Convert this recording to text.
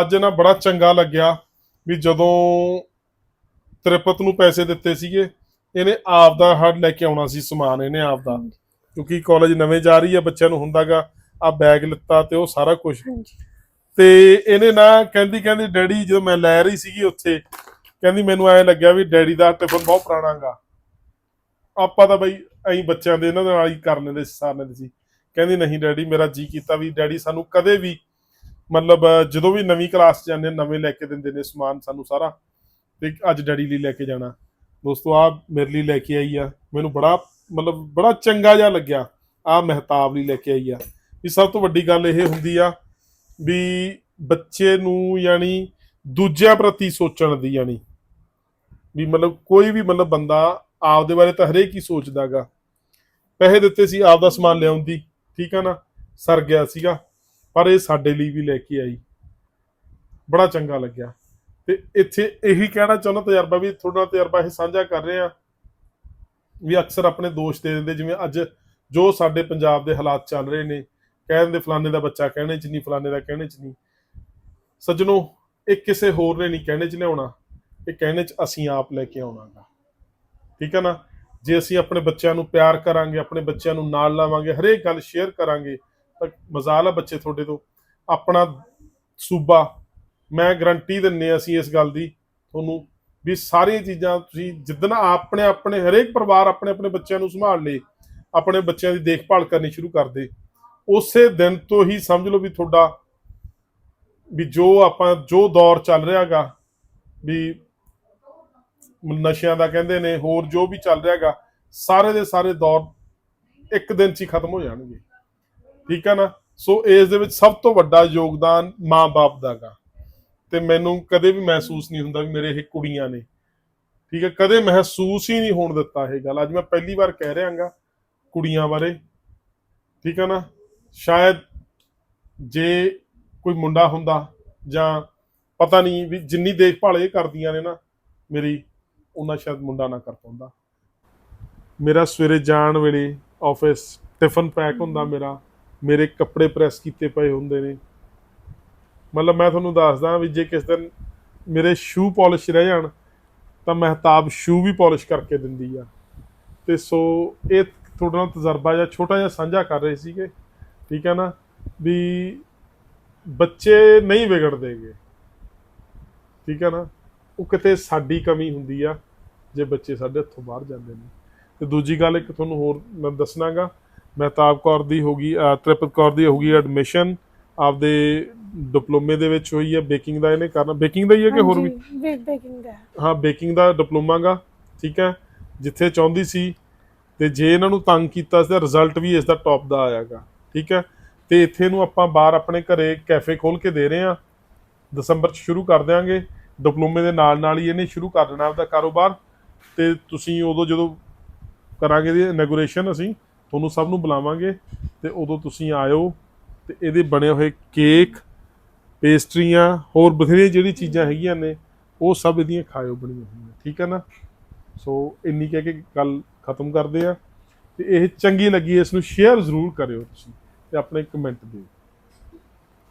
ਅੱਜ ਨਾ ਬੜਾ ਚੰਗਾ ਲੱਗਿਆ ਵੀ ਜਦੋਂ ਤ੍ਰਿਪਤ ਨੂੰ ਪੈਸੇ ਦਿੱਤੇ ਸੀਗੇ ਇਹਨੇ ਆਪ ਦਾ ਹੱਡ ਲੈ ਕੇ ਆਉਣਾ ਸੀ ਸਮਾਨ ਇਹਨੇ ਆਪ ਦਾ ਕਿਉਂਕਿ ਕਾਲਜ ਨਵੇਂ ਜਾ ਰਹੀ ਹੈ ਬੱਚਿਆਂ ਨੂੰ ਹੁੰਦਾਗਾ ਆ ਬੈਗ ਲਿੱਤਾ ਤੇ ਉਹ ਸਾਰਾ ਕੁਝ ਤੇ ਇਹਨੇ ਨਾ ਕਹਿੰਦੀ ਕਹਿੰਦੀ ਡੈਡੀ ਜਦੋਂ ਮੈਂ ਲੈ ਰਹੀ ਸੀਗੀ ਉੱਥੇ ਕਹਿੰਦੀ ਮੈਨੂੰ ਐ ਲੱਗਿਆ ਵੀ ਡੈਡੀ ਦਾ ਟਿਫਨ ਬਹੁਤ ਪੁਰਾਣਾਗਾ ਆਪਾਂ ਤਾਂ ਬਈ ਐਂ ਬੱਚਿਆਂ ਦੇ ਇਹਨਾਂ ਦੇ ਨਾਲ ਹੀ ਕਰ ਲੈਂਦੇ ਸੀ ਸਾਰ ਲੈਂਦੇ ਸੀ। ਕਹਿੰਦੀ ਨਹੀਂ ਡੈਡੀ ਮੇਰਾ ਜੀ ਕੀਤਾ ਵੀ ਡੈਡੀ ਸਾਨੂੰ ਕਦੇ ਵੀ ਮਤਲਬ ਜਦੋਂ ਵੀ ਨਵੀਂ ਕਲਾਸ 'ਚ ਜਾਂਦੇ, ਨਵੇਂ ਲੈ ਕੇ ਦਿੰਦੇ ਨੇ ਸਮਾਨ ਸਾਨੂੰ ਸਾਰਾ, ਤੇ ਅੱਜ ਡੈਡੀ ਲਈ ਲੈ ਕੇ ਜਾਣਾ। ਦੋਸਤੋ ਆ ਮੇਰੇ ਲਈ ਲੈ ਕੇ ਆਈ ਆ। ਮੈਨੂੰ ਬੜਾ, ਮਤਲਬ ਬੜਾ ਚੰਗਾ ਜਿਹਾ ਲੱਗਿਆ। ਆ ਮਹਿਤਾਬ ਲਈ ਲੈ ਕੇ ਆਈ ਆ। ਵੀ ਸਭ ਤੋਂ ਵੱਡੀ ਗੱਲ ਇਹ ਹੁੰਦੀ ਆ ਵੀ ਬੱਚੇ ਨੂੰ ਯਾਨੀ ਦੂਜਿਆਂ ਪ੍ਰਤੀ ਸੋਚਣ ਦੀ ਯਾਨੀ, ਵੀ ਮਤਲਬ ਕੋਈ ਵੀ ਮਤਲਬ ਬੰਦਾ ਆਪਦੇ ਬਾਰੇ ਤਾਂ ਹਰੇਕ ਹੀ ਸੋਚਦਾਗਾ। ਪੈਸੇ ਦਿੱਤੇ ਸੀ ਆਪ ਦਾ ਸਮਾਨ ਲਿਆਉਣ ਦੀ, ਠੀਕ ਆ ਨਾ? ਸਰ ਗਿਆ ਸੀਗਾ। ਪਰ ਇਹ ਸਾਡੇ ਲਈ ਵੀ ਲੈ ਕੇ ਆਈ। ਬੜਾ ਚੰਗਾ ਲੱਗਿਆ। ਤੇ ਇੱਥੇ ਇਹੀ ਕਹਿਣਾ ਚਾਹੁੰਦਾ ਤਜਰਬਾ ਵੀ ਤੁਹਾਡਾ ਤਜਰਬਾ ਇਹ ਸਾਂਝਾ ਕਰ ਰਹੇ ਆ ਵੀ ਅਕਸਰ ਆਪਣੇ ਦੋਸ਼ ਦੇ ਦਿੰਦੇ, ਜਿਵੇਂ ਅੱਜ ਜੋ ਸਾਡੇ ਪੰਜਾਬ ਦੇ ਹਾਲਾਤ ਚੱਲ ਰਹੇ ਨੇ ਕਹਿ ਦਿੰਦੇ ਫਲਾਣੇ ਦਾ ਬੱਚਾ ਕਹਿਣੇ ਚ ਨਹੀਂ, ਫਲਾਣੇ ਦਾ ਕਹਿਣੇ ਚ ਨਹੀਂ। ਸੱਜਣੋ, ਇਹ ਕਿਸੇ ਹੋਰ ਨੇ ਨਹੀਂ ਕਹਿਣੇ ਚ ਲਿਆਉਣਾ, ਇਹ ਕਹਿਣੇ ਚ ਅਸੀਂ ਆਪ ਲੈ ਕੇ ਆਉਣਾਗਾ। ਠੀਕ ਹੈ ਨਾ? ਜੇ ਅਸੀਂ ਆਪਣੇ ਬੱਚਿਆਂ ਨੂੰ ਪਿਆਰ ਕਰਾਂਗੇ, ਆਪਣੇ ਬੱਚਿਆਂ ਨੂੰ ਨਾਲ ਲਾਵਾਂਗੇ, ਹਰੇਕ ਗੱਲ ਸ਼ੇਅਰ ਕਰਾਂਗੇ ਤਾਂ ਮਜ਼ਾਲ ਆ ਬੱਚੇ ਤੁਹਾਡੇ ਤੋਂ। ਆਪਣਾ ਸੂਬਾ, ਮੈਂ ਗਰੰਟੀ ਦਿੰਨੇ ਅਸੀਂ ਇਸ ਗੱਲ ਦੀ ਤੁਹਾਨੂੰ ਵੀ ਸਾਰੀਆਂ ਚੀਜ਼ਾਂ ਤੁਸੀਂ ਜਿੱਦਣ ਆਪਣੇ ਆਪਣੇ ਹਰੇਕ ਪਰਿਵਾਰ ਆਪਣੇ ਆਪਣੇ ਬੱਚਿਆਂ ਨੂੰ ਸੰਭਾਲ ਲੇ, ਆਪਣੇ ਬੱਚਿਆਂ ਦੀ ਦੇਖਭਾਲ ਕਰਨੀ ਸ਼ੁਰੂ ਕਰਦੇ ਉਸੇ ਦਿਨ ਤੋਂ ਹੀ ਸਮਝ ਲਓ ਵੀ ਤੁਹਾਡਾ ਵੀ ਜੋ ਆਪਾਂ ਜੋ ਦੌਰ ਚੱਲ ਰਿਹਾਗਾ, ਵੀ ਨਸ਼ਿਆਂ ਦਾ ਕਹਿੰਦੇ ਨੇ, ਹੋਰ ਜੋ ਵੀ ਚੱਲ ਰਿਹਾਗਾ, ਸਾਰੇ ਦੇ ਸਾਰੇ ਦੌਰ ਇੱਕ ਦਿਨ 'ਚ ਹੀ ਖਤਮ ਹੋ ਜਾਣਗੇ। ਠੀਕ ਹੈ ਨਾ? ਸੋ ਇਸ ਦੇ ਵਿੱਚ ਸਭ ਤੋਂ ਵੱਡਾ ਯੋਗਦਾਨ ਮਾਂ-ਬਾਪ ਦਾਗਾ ਤੇ ਮੈਨੂੰ ਕਦੇ ਵੀ ਮਹਿਸੂਸ ਨਹੀਂ ਹੁੰਦਾ ਵੀ ਮੇਰੇ ਇਹ ਕੁੜੀਆਂ ਨੇ। ਠੀਕ ਹੈ ਕਦੇ ਮਹਿਸੂਸ ਹੀ ਨਹੀਂ ਹੋਣ ਦਿੱਤਾ ਇਹ ਗੱਲ। ਅੱਜ ਮੈਂ ਪਹਿਲੀ ਵਾਰ ਕਹਿ ਰਿਹਾਗਾ ਕੁੜੀਆਂ ਬਾਰੇ। ਠੀਕ ਹੈ ਨਾ? ਸ਼ਾਇਦ ਜੇ ਕੋਈ ਮੁੰਡਾ ਹੁੰਦਾ ਜਾਂ ਪਤਾ ਨਹੀਂ ਵੀ ਜਿੰਨੀ ਦੇਖਭਾਲ ਇਹ ਕਰਦੀਆਂ ਨੇ ਨਾ, ਮੇਰੀ, ਉਹਨਾਂ ਸ਼ਾਇਦ ਮੁੰਡਾ ਨਾ ਕਰ ਪਾਉਂਦਾ। ਮੇਰਾ ਸਵੇਰੇ ਜਾਣ ਵੇਲੇ ਆਫਿਸ ਟਿਫਨ ਪੈਕ ਹੁੰਦਾ ਮੇਰਾ। ਮੇਰੇ ਕੱਪੜੇ ਪ੍ਰੈਸ ਕੀਤੇ ਪਏ ਹੁੰਦੇ ਨੇ। ਮਤਲਬ ਮੈਂ ਤੁਹਾਨੂੰ ਦੱਸਦਾ ਵੀ ਜੇ ਕਿਸ ਦਿਨ ਮੇਰੇ ਸ਼ੂ ਪਾਲਿਸ਼ ਰਹਿ ਜਾਣ, ਤਾਂ ਮਹਿਤਾਬ ਸ਼ੂ ਵੀ ਪਾਲਿਸ਼ ਕਰਕੇ ਦਿੰਦੀ ਆ। ਤੇ ਸੋ ਇਹ ਤੁਹਾਡੇ ਨਾਲ ਤਜਰਬਾ ਜਿਹਾ, ਛੋਟਾ ਜਿਹਾ ਸਾਂਝਾ ਕਰ ਰਹੇ ਸੀਗੇ, ਠੀਕ ਹੈ ਨਾ? ਵੀ ਬੱਚੇ ਨਹੀਂ ਵਿਗੜਦੇਗੇ ਠੀਕ ਹੈ ਨਾ? ਉਹ ਕਿਤੇ ਸਾਡੀ ਕਮੀ ਹੁੰਦੀ ਆ, ਜੇ ਬੱਚੇ ਸਾਡੇ ਹੱਥੋਂ ਬਾਹਰ ਜਾਂਦੇ ਨੇ। ਤੇ ਦੂਜੀ ਗੱਲ ਇੱਕ ਤੁਹਾਨੂੰ ਹੋਰ ਮੈਂ ਦੱਸਣਾਗਾ ਮਹਿਤਾਬ ਕੌਰ ਦੀ ਹੋ ਗਈ ਤ੍ਰਿਪਤ ਕੌਰ ਦੀ ਹੋ ਗਈ ਐਡਮਿਸ਼ਨ ਆਪਦੇ ਡਿਪਲੋਮੇ ਦੇ ਵਿੱਚ ਹੋਈ ਹੈ ਬੇਕਿੰਗ ਦਾ ਇਹਨੇ ਕਰਨਾ। ਬੇਕਿੰਗ ਦਾ ਹੀ ਹੈ ਕਿ ਹੋਰ ਵੀ? ਵੀ ਬੇਕਿੰਗ ਦਾ। ਹਾਂ ਬੇਕਿੰਗ ਦਾ ਡਿਪਲੋਮਾ ਗਾ ਠੀਕ ਹੈ? ਜਿੱਥੇ ਚਾਹੁੰਦੀ ਸੀ ਤੇ ਜੇ ਇਹਨਾਂ ਨੂੰ ਤੰਗ ਕੀਤਾ ਸੀ ਤਾਂ ਰਿਜ਼ਲਟ ਵੀ ਇਸ ਦਾ ਟੌਪ ਦਾ ਆਇਆਗਾ ਠੀਕ ਹੈ? ਤੇ ਇੱਥੇ ਨੂੰ ਆਪਾਂ ਬਾਹਰ ਆਪਣੇ ਘਰੇ ਕੈਫੇ ਖੋਲ ਕੇ ਦੇ ਰਹੇ ਹਾਂ। ਦਸੰਬਰ ਚ ਸ਼ੁਰੂ ਕਰ ਦਿਆਂਗੇ। ਡਿਪਲੋਮੇ ਦੇ ਨਾਲ ਨਾਲ ਹੀ ਇਹਨੇ ਸ਼ੁਰੂ ਕਰ ਦੇਣਾ ਆਪਦਾ ਕਾਰੋਬਾਰ। ਤੇ ਤੁਸੀਂ ਉਦੋਂ ਜਦੋਂ ਕਰਾਂਗੇ ਦੀ ਇਨੋਗ੍ਰੇਸ਼ਨ ਅਸੀਂ ਤੁਹਾਨੂੰ ਸਭ ਨੂੰ ਬੁਲਾਵਾਂਗੇ ਤੇ ਉਦੋਂ ਤੁਸੀਂ ਆਇਓ ਤੇ ਇਹਦੇ ਬਣੇ ਹੋਏ ਕੇਕ, ਪੇਸਟਰੀਆਂ, ਹੋਰ ਬਥੇਰੀਆਂ ਜਿਹੜੀ ਚੀਜ਼ਾਂ ਹੈਗੀਆਂ ਨੇ, ਉਹ ਸਭ ਇਹਦੀਆਂ ਖਾਇਓ ਬਣੀਆਂ ਹੋਈਆਂ, ਠੀਕ ਹੈ ਨਾ? ਸੋ ਇੰਨੀ ਕਹਿ ਕੇ ਗੱਲ ਖਤਮ ਕਰਦੇ ਆ ਤੇ ਇਹ ਚੰਗੀ ਲੱਗੀ, ਇਸ ਨੂੰ ਸ਼ੇਅਰ ਜ਼ਰੂਰ ਕਰਿਓ ਤੁਸੀਂ ਤੇ ਆਪਣੇ ਕਮੈਂਟ ਦਿਓ